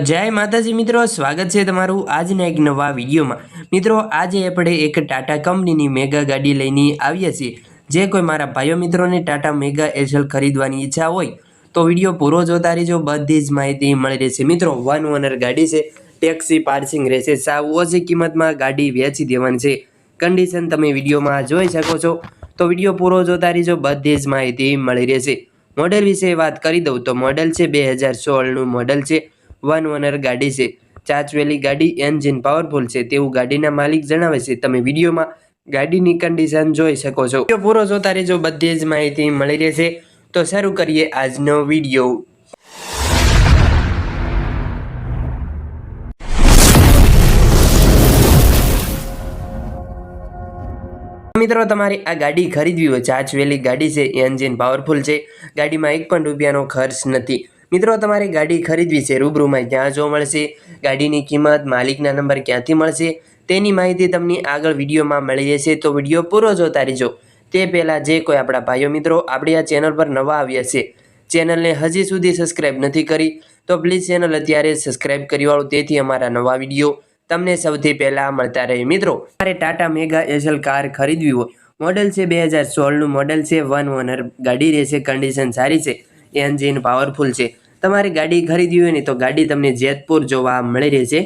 જય માતાજી મિત્રો, સ્વાગત છે તમારું આજના એક નવા વિડીયોમાં. મિત્રો, આજે આપણે એક ટાટા કંપનીની મેગા ગાડી લઈને આવ્યા છીએ. જે કોઈ મારા ભાઈઓ મિત્રોને ટાટા મેગા એસલ ખરીદવાની ઈચ્છા હોય, તો વીડિયો પૂરો જોતા રહેજો. બધી જ માહિતી મળી રહેશે. મિત્રો, વન ઓનર ગાડી છે. ટેક્સી પાર્સિંગ રહેશે. સાવ ઓછી કિંમતમાં ગાડી વેચી દેવાની છે. કન્ડિશન તમે વિડીયોમાં જોઈ શકો છો. તો વીડિયો પૂરો જોતા રહેજો. બધી જ માહિતી મળી રહેશે. મોડેલ વિશે વાત કરી દઉં તો મોડેલ છે. બે હજાર સોળનું મોડેલ છે. વન ઓનર ગાડી છે. ચાચવેલી ગાડી એન્જિન પાવરફુલ છે. તેવું ગાડીના માલિક જણાવે છે. તમે વિડીયોમાં ગાડીની કન્ડિશન જોઈ શકો છો. વીડિયો પૂરો જોતા રહેજો. બધી જ માહિતી મળી રહેશે. તો શરૂ કરીએ આજનો વીડિયો. મિત્રો, તમારે આ ગાડી ખરીદવી હોય. ચાચવેલી ગાડી છે. એન્જિન પાવરફુલ છે. ગાડીમાં એક પણ રૂપિયાનો ખર્ચ નથી. મિત્રો, તમારે ગાડી ખરીદવી છે, રૂબરૂમાં ક્યાં જોવા મળશે? ગાડીની કિંમત, માલિકના નંબર ક્યાંથી મળશે? તેની માહિતી તમને આગળ વિડીયોમાં મળી જશે તો વીડિયો પૂરો જોતા રહેજો. તે પહેલાં જે કોઈ આપણા ભાઈઓ મિત્રો આપણી આ ચેનલ પર નવા આવ્યા છે, ચેનલને હજી સુધી સબસ્ક્રાઈબ નથી કરી, તો પ્લીઝ ચેનલ અત્યારે સબસ્ક્રાઈબ કરી વાળો તેથી અમારા નવા વીડિયો તમને સૌથી પહેલાં મળતા રહે. મિત્રો, મારે ટાટા મેગા એસલ કાર ખરીદવી હોય, મોડેલ છે બે હજાર સોળનું, મોડેલ છે વન ઓનર, ગાડી રહેશે કન્ડિશન સારી છે, એન્જિન પાવરફુલ છે. તમારે ગાડી ખરીદવી હોય ને તો ગાડી તમને જેતપુર જોવા મળી રહેશે.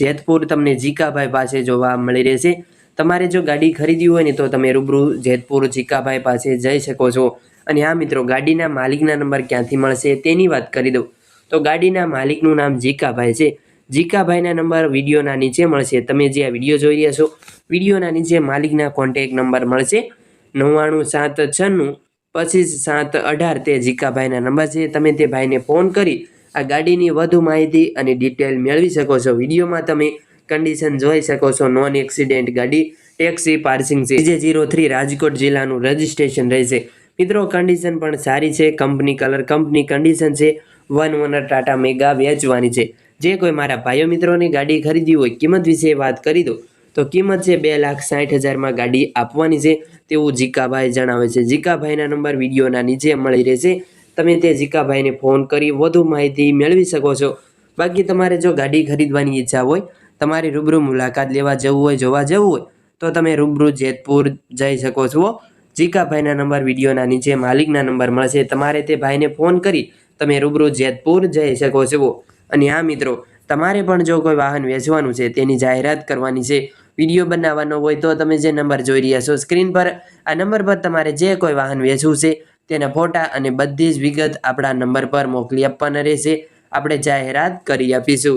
જેતપુર તમને જીકાભાઈ પાસે જોવા મળી રહેશે. તમારે જો ગાડી ખરીદવી હોય ને તો તમે રૂબરૂ જેતપુર જીકાભાઈ પાસે જઈ શકો છો. અને હા મિત્રો, ગાડીના માલિકના નંબર ક્યાંથી મળશે તેની વાત કરી દઉં. તો ગાડીના માલિકનું નામ જીકાભાઈ છે. જીકાભાઈના નંબર વિડીયોના નીચે મળશે. તમે જે આ વીડિયો જોઈ રહ્યા છો, વિડીયોના નીચે માલિકના કોન્ટેક નંબર મળશે. નવ્વાણું સાત છન્નું પચીસ સાત અઢાર તે જીકાભાઈના નંબર છે. તમે તે ભાઈને ફોન કરી આ ગાડીની વધુ માહિતી અને ડિટેલ મેળવી શકો છો. વિડીયોમાં તમે કન્ડિશન જોઈ શકો છો. નોન એક્સિડેન્ટ ગાડી, ટેક્સી, પાર્સિંગ છે. જે જીરો થ્રી રાજકોટ જિલ્લાનું રજિસ્ટ્રેશન રહેશે. મિત્રો, કન્ડિશન પણ સારી છે. કંપની કલર, કંપની કન્ડિશન છે. વન ઓનર ટાટા મેગા વેચવાની છે. જે કોઈ મારા ભાઈઓ મિત્રોની ગાડી ખરીદી હોય, કિંમત વિશે વાત કરી દો. તો કિંમત છે બે લાખ સાઠ હજારમાં ગાડી આપવાની છે. તેવું જીકાભાઈ જણાવે છે. જીકાભાઈના નંબર વિડીયોના નીચે મળી રહેશે. તમે તે જીકાભાઈને ફોન કરી વધુ માહિતી મેળવી શકો છો. બાકી તમારે જો ગાડી ખરીદવાની ઈચ્છા હોય, તમારે રૂબરૂ મુલાકાત લેવા જવું હોય, જોવા જવું હોય, તો તમે રૂબરૂ જેતપુર જઈ શકો છો. જીકાભાઈના નંબર વિડીયોના નીચે માલિકના નંબર મળશે. તમારે તે ભાઈને ફોન કરી તમે રૂબરૂ જેતપુર જઈ શકો છો. અને આ મિત્રો તમારે પણ જો કોઈ વાહન વેચવાનું છે, તેની જાહેરાત કરવાની છે, વીડિયો બનાવવાનો હોય તો તમે જે નંબર જોઈ રહ્યા છો, સ્ક્રીન પર આ નંબર પર તમારે જે કોઈ વાહન વેચવું છે, તેના ફોટા અને બધી જ વિગત આપણા નંબર પર મોકલી આપવાના રહેશે. આપણે જાહેરાત કરી આપીશું.